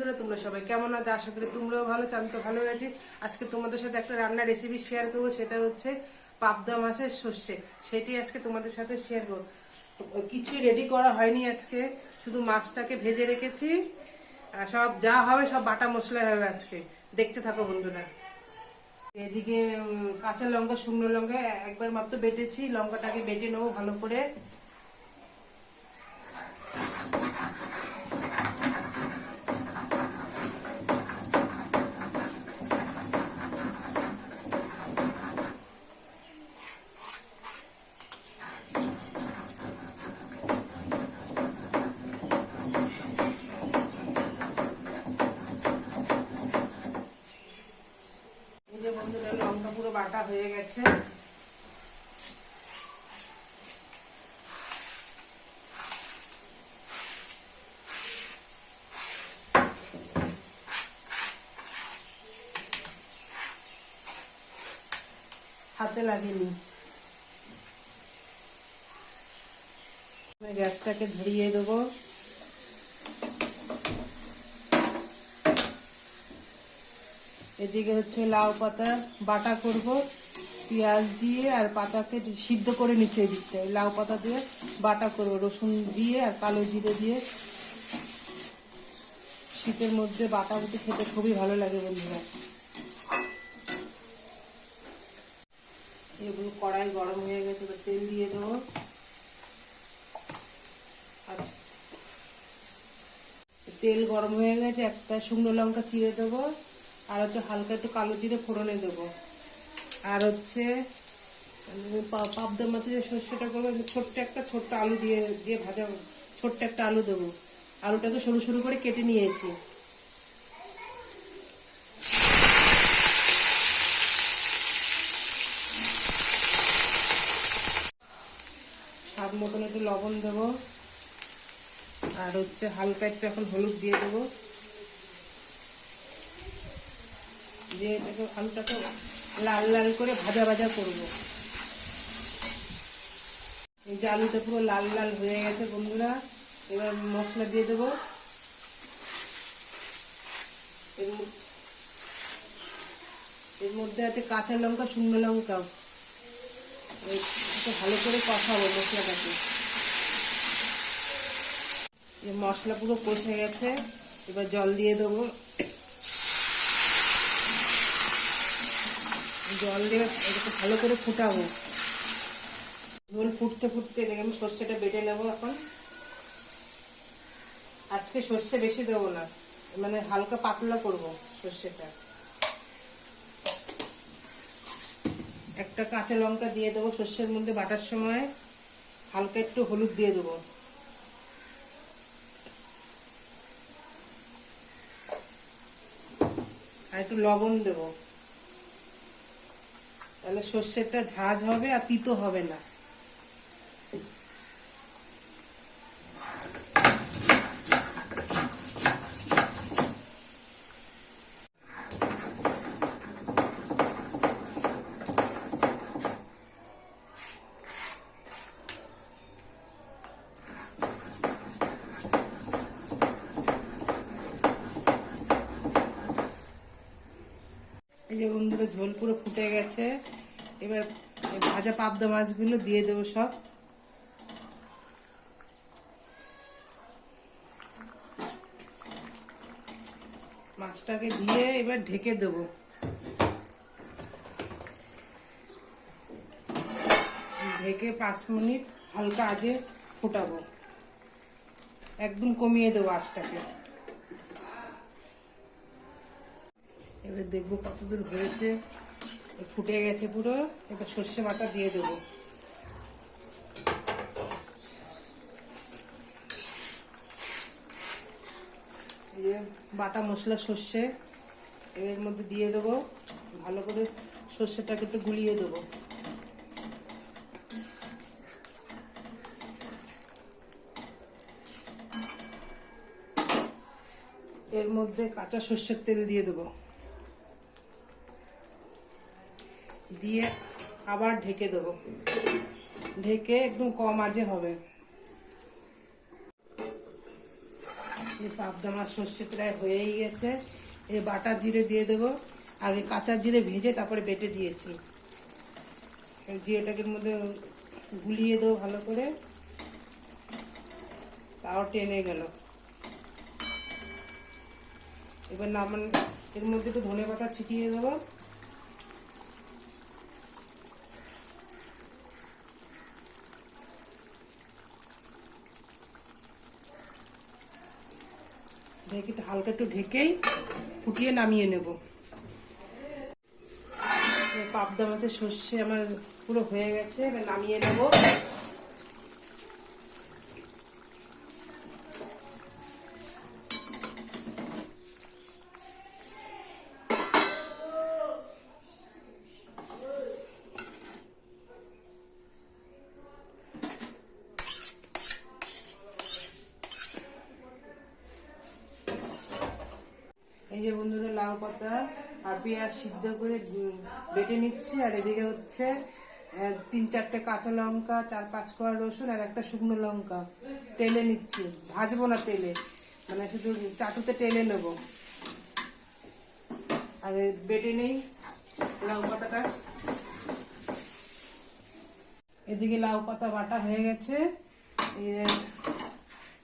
বন্ধুরা, তোমরা সবাই কেমন আছো? আশা করি তোমরাও ভালো আছো, আমি তো ভালো আছি। আজকে তোমাদের সাথে একটা রান্নার রেসিপি শেয়ার করব, সেটা হচ্ছে পাবদা মাছের সর্ষে। সেটি আজকে তোমাদের সাথে শেয়ার করব। কিছুই রেডি করা হয়নি আজকে, শুধু মাছটাকে ভেজে রেখেছি। আর সব যা হবে, সব বাটা মশলা হবে আজকে। দেখতে থাকো বন্ধুরা। এদিকে কাঁচা লঙ্কা, শুকনো লঙ্কা একবার মাত্র বেটেছি, লঙ্কাটাকে বেটে নেব ভালো করে এই যে বন্ধুরা লঙ্কা পুরো বাটা হয়ে গেছে। হাতে লাগেনি। গ্যাসটাকে ধরিয়ে দেবো। এদিকে হচ্ছে লাউ পাতা বাটা করব। পেঁয়াজ দিয়ে আর পাতাকে সিদ্ধ করে নিচে দিতে লাউ পাতা দিয়ে বাটা করব, রসুন দিয়ে আর কালো জিরে দিয়ে। শীতের মধ্যে বাটা বুটি খেতে খুবই ভালো লাগে বন্ধুরা। এগুলো কড়াই গরম হয়ে গেছে, এবার তেল দিয়ে দেবো। আচ্ছা। তেল গরম হয়ে গেছে, একটা শুকনো লঙ্কা চিড়ে দেবো, আর হচ্ছে হালকা একটু কালো জিরে ফোড়নে দেবো। আর হচ্ছে পা- পাবদা মাছের যে সর্ষেটা করব ছোট্ট একটা ছোট্ট আলু দিয়ে দিয়ে ভাজা, ছোট্ট একটা আলু দেবো। আলুটাকে সরু সরু করে কেটে নিয়েছি। স্বাদ মতন একটু লবণ দেবো। আর হচ্ছে হালকা একটু এখন হলুদ দিয়ে দেবো। দিয়ে এটাকে আলুটাকে লাল লাল করে ভাজা ভাজা করব। এই যে আলুটা পুরো লাল লাল হয়ে গেছে বন্ধুরা। এবার মশলা দিয়ে দেবো। এর মধ্যে- আছে কাঁচা লঙ্কা, শুকনো লঙ্কা। এটা ভালো করে কষাবো মশলাটাকে। মশলা পুরো কষে গেছে। এবার জল দিয়ে দেবো। জল দিয়ে এটাকে ভালো করে ফুটাবো। ঝোল ফুটতে ফুটতে এদিকে আমি সর্ষেটা বেটে নেব এখন। আজকে সর্ষে বেশি দেবো না মানে হালকা পাতলা করব সর্ষেটা। একটা কাঁচা লঙ্কা দিয়ে দেবো সর্ষের মধ্যে বাটার সময়, হালকা একটু হলুদ দিয়ে দেবো। আর একটু লবণ দেবো। তাহলে সর্ষেরটা ঝাঁঝ হবে আর তিতো হবে না। এই যে বন্ধুরা, ঝোল পুরো ফুটে গেছে। এবার ভাজা পাবদা মাছগুলো দিয়ে দেবো সব। মাছটাকে দিয়ে এবার ঢেকে দেবো। ঢেকে পাঁচ মিনিট হালকা আজে ফোটাবো। একদম কমিয়ে দেবো আঁচটাকে। এবার দেখব কতদূর হয়েছে। ফুটে গেছে পুরো, এবার সর্ষে বাটা দিয়ে দেবো। বাটা মশলা সর্ষে, এর মধ্যে দিয়ে দেবো। ভালো করে সর্ষেটাকে একটু গুলিয়ে দেবো। এর মধ্যে কাঁচা সর্ষের তেল দিয়ে দেবো। দিয়ে আবার ঢেকে দেবো। ঢেকে একদম কম আজে হবে। পাবদা মাছ সর্ষে প্রায় হয়েই গেছে। এই বাটার জিরে দিয়ে দেবো। আগে কাঁচা জিরে ভেজে তারপরে বেটে দিয়েছি। জিরেটাকে মধ্যে গুলিয়ে দেবো ভালো করে। তাও টেনে গেল। এবার নামান এর মধ্যে একটু ধনে পাতা ছিটিয়ে দেবো। ঢেকে হালকা একটু ঢেকেই ফুটিয়ে নামিয়ে নেব। পাবদা মাছের সর্ষে আমার পুরো হয়ে গেছে, এবার নামিয়ে নেব এই যে বন্ধুরা লাউ পাতা আর পেঁয়াজ সিদ্ধ করে বেটে নিচ্ছি, আর এদিকে হচ্ছে তিন চারটে কাঁচা লঙ্কা, চার পাঁচ কোয়া রসুন আর একটা শুকনো লঙ্কা। তেলে নিচ্ছি, ভাজবো না তেলে মানে শুধু চাটুতে তেলে নেব। আর বেটে নেই লাউ পাতাটা। এদিকে লাউ পাতা বাটা হয়ে গেছে।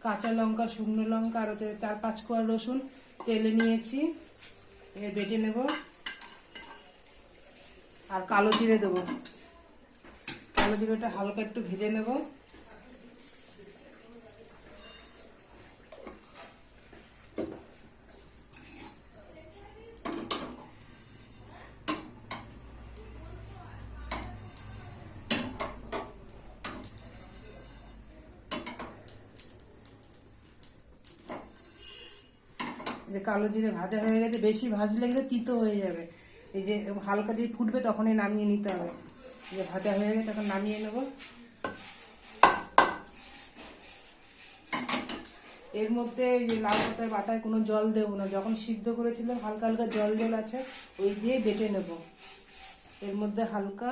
কাঁচা লঙ্কা, শুকনো লঙ্কা, আর চার পাঁচ কোয়া রসুন তেলে নিয়েছি। এর বেটে নেব। আর কালো জিরে দেবো। কালো জিরেটা হালকা একটু ভেজে নেব। যে কালো জিরে ভাজা হয়ে গেছে, বেশি ভাজলে কিন্তু তিতো হয়ে যাবে। এই যে হালকা দিয়ে ফুটবে তখনই নামিয়ে নিতে হবে। যে ভাজা হয়ে গেছে, তখন নামিয়ে নেব। এর মধ্যে যে লাউ পাতার বাটায় কোনো জল দেবো না। যখন সিদ্ধ করেছিলাম হালকা হালকা জল জল আছে, ওই দিয়ে বেটে নেব। এর মধ্যে হালকা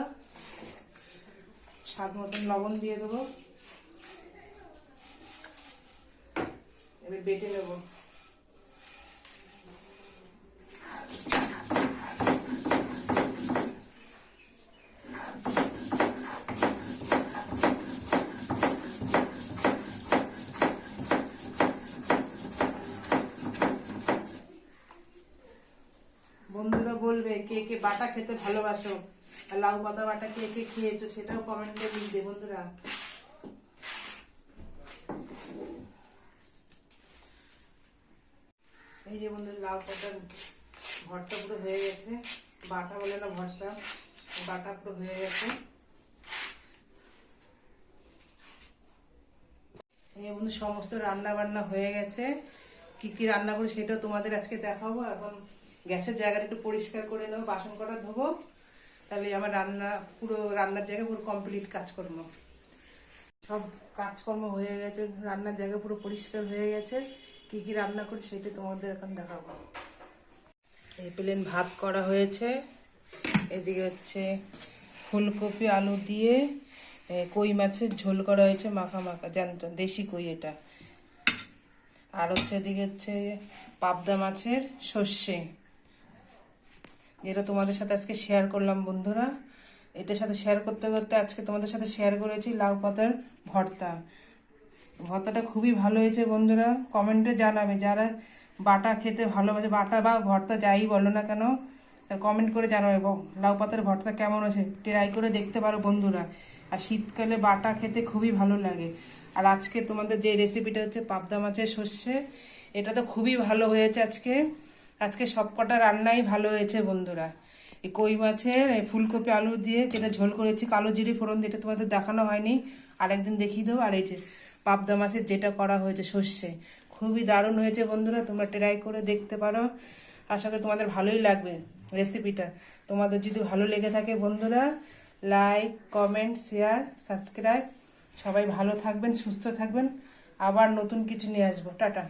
স্বাদ মতন লবণ দিয়ে দেবো। এবার বেটে নেব। বন্ধুরা বলবে, কে কে বাটা খেতে ভালোবাসো? লাউ পাতা বাটা কে কে খেয়েছো সেটাও কমেন্টে লিখবে বন্ধুরা। এই যে বন্ধুরা লাউ পাতার ভর্তা পুরো হয়ে গেছে। বাটা বলে না ভর্তা, বাটা পুরো হয়ে গেছে। বন্ধু সমস্ত রান্না বান্না হয়ে গেছে। কি কি রান্না করি সেটাও তোমাদের আজকে দেখাবো। এখন গ্যাসের জায়গাটা একটু পরিষ্কার করে নেব, বাসন করা ধোবো। তাহলে আমার রান্না পুরো রান্নার জায়গা পুরো কমপ্লিট কাজকর্ম। সব কাজকর্ম হয়ে গেছে, রান্নার জায়গা পুরো পরিষ্কার হয়ে গেছে। কি কি রান্না করি সেটা তোমাদের এখন দেখাবো। প্লেন ভাত করা হয়েছে। এদিকে হচ্ছে ফুলকপি, আলু দিয়ে কই মাছের ঝোল করা হয়েছে, মাখা মাখা, জানতো, দেশি কই এটা। আর হচ্ছে এদিকে হচ্ছে পাবদা মাছের সর্ষে। যেটা তোমাদের সাথে আজকে শেয়ার করলাম বন্ধুরা। এটার সাথে শেয়ার করতে করতে আজকে তোমাদের সাথে শেয়ার করেছি লাউ পাতার ভর্তা। ভর্তাটা খুবই ভালো হয়েছে বন্ধুরা। কমেন্টে জানাবে, যারা বাটা খেতে ভালোবাসে। বাটা বা ভর্তা যাই বলো না কেন কমেন্ট করে জানাবে। লাউ পাতার ভর্তা কেমন আছে ট্রাই করে দেখতে পারো বন্ধুরা। আর শীতকালে বাটা খেতে খুবই ভালো লাগে। আর আজকে তোমাদের যে রেসিপিটা হচ্ছে পাবদা মাছের সর্ষে, এটা তো খুবই ভালো হয়েছে আজকে। আজকে সবকটা রান্নাই ভালো হয়েছে বন্ধুরা। এই কই মাছের ফুলকপি, আলু দিয়ে যেটা ঝোল করেছি, কালো জিরি ফোড়ন যেটা তোমাদের দেখানো হয়নি, আরেকদিন দেখিয়ে দেবো। আর এই যে পাবদা মাছের যেটা করা হয়েছে সর্ষে খুবই দারুণ হয়েছে বন্ধুরা, তোমরা ট্রাই করে দেখতে পারো। আশা করি তোমাদের ভালোই লাগবে রেসিপিটা তোমাদের যদি ভালো লেগে থাকে বন্ধুরা লাইক কমেন্ট শেয়ার সাবস্ক্রাইব সবাই ভালো থাকবেন, সুস্থ থাকবেন। আবার নতুন কিছু নিয়ে আসব। টাটা।